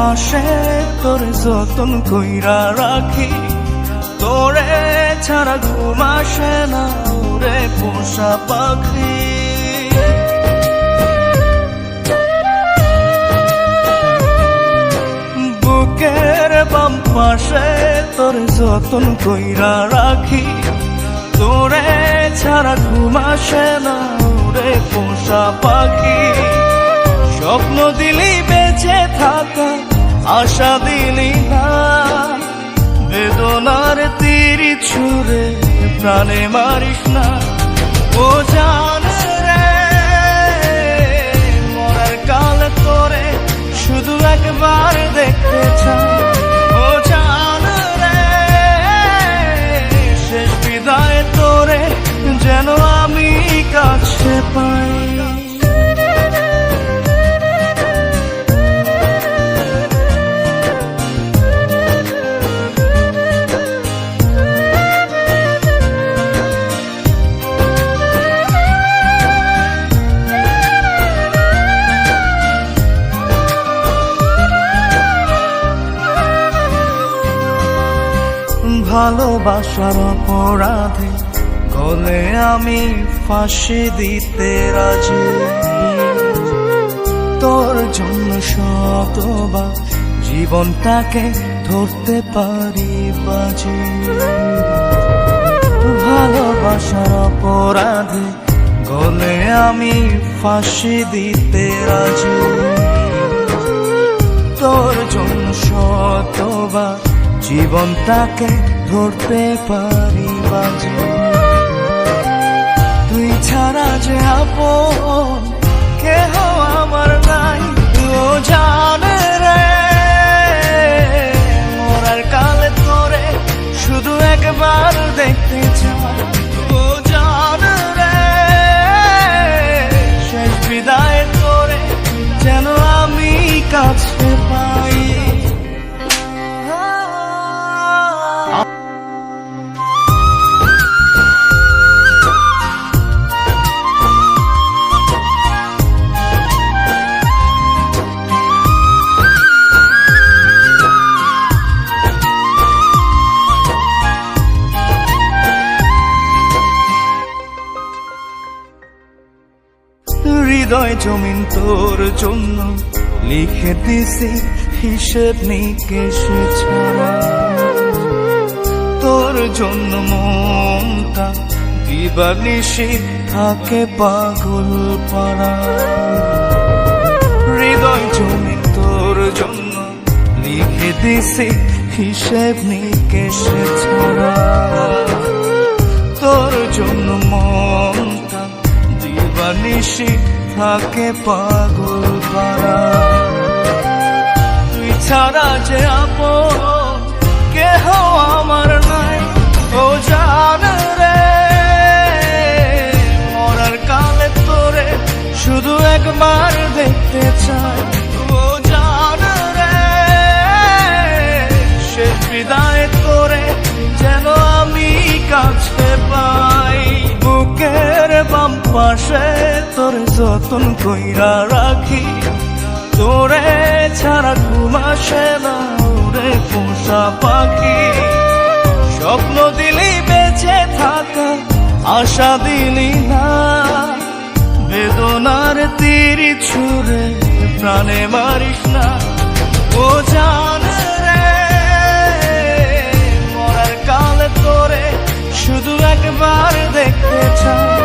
পাশে তোর যতন কইরা রাখি। তোরে ছাড়া ঘুম আসে না, ওরে পোষা পাখি। বুকের বাম পাশে তোর যতন কইরা রাখি। তোরে ছাড়া ঘুম আসে না, ওরে পোষা পাখি। স্বপ্ন দিলি বেঁচে থাকা আশা দিলি না বেদনার তীর ছুড়ে প্রাণে মারিস না। ও জান ভালোবাসার অপরাধে গলে আমি ফাঁসি দিতে রাজি। তোর জন্য শতবা জীবনটাকে ধরতে পারি বাজি। ভালোবাসার অপরাধে গলে আমি ফাঁসি দিতে রাজি। তোর জন্য শতবা জীবনটাকে ধরতে পারি বাজে। তুই ছাড়া যে আপন হৃদয় জমিন তোর জন্য লিখে দিছি, হিসেব নিকেশ তোর জন্য মনটা দিবানিশি থাকে পাগল পাড়া। হৃদয় জমি তোর জন্য লিখে দিছি, হিসেব নিকেশ ছাড়া। তোর জন্য মনটা দিবানিশি থাকে পাগল পারা তুই ছাড়া যে আপন, কেহ আমার নাই। ও জান রে, মরার কালে তোরে শুধু একবার দেখতে চাই। ও জান রে শেষ বিদায় তোরে যেন আমি কাছে বুকের বাম পাশে তোর যতন কইরা রাখি। তোরে ছাড়া ঘুম আসে না, ওরে পোষা পাখি। স্বপ্ন দিলি বেঁচে থাকা, আশা দিলি না। বেদনার তীর ছুড়ে প্রাণে মারিস না। ও জান রে, মরার কালে তোরে শুধু একবার দেখতে চাই।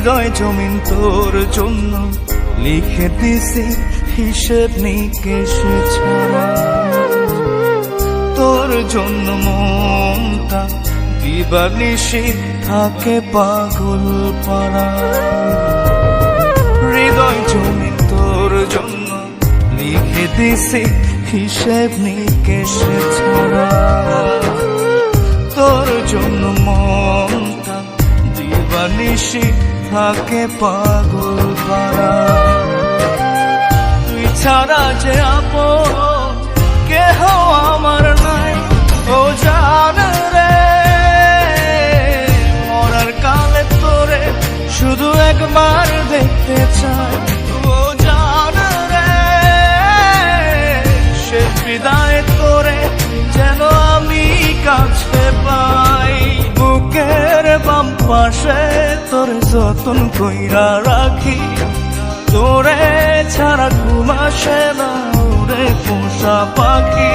হৃদয় জমিন তোর জন্য লিখে দিছি হিসেব নিকেশ ছাড়া। তোর জন্য মনটা দিবানিশি থাকে পাগল পাড়া। হৃদয় জমি তোর জন্য লিখে দিছি হিসেব নিকেশ ছাড়া। তোর জন্য মনটা দিবানিশি থাকে পাগল পারা তুই ছাড়া যে আপো কেহ আমার নাই, ও জান রে। মরার কালে তোরে শুধু একবার দেখতে চাই। পাশে তোর যতন কইরা রাখি। তোরে ছাড়া ঘুমাসে না পোষা পাখি।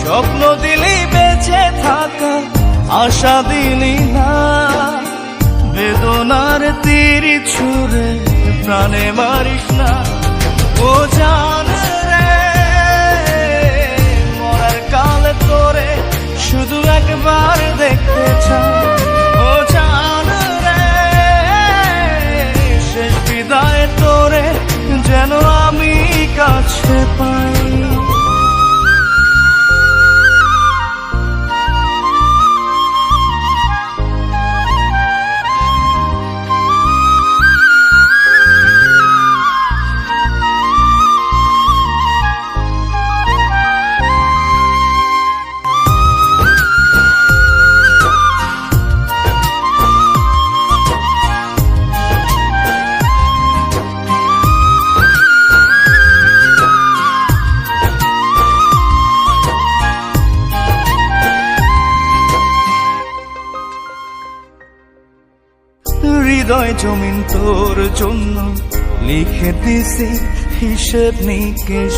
স্বপ্ন দিলি বেঁচে থাকা, আশা দিলি না। বেদনার তীর ছুড়ে প্রাণে মারিস না। ও জান রে কাছে পাই হৃদয় জমিন তোর জন্য লিখে দিছি হিসেব নিকেশ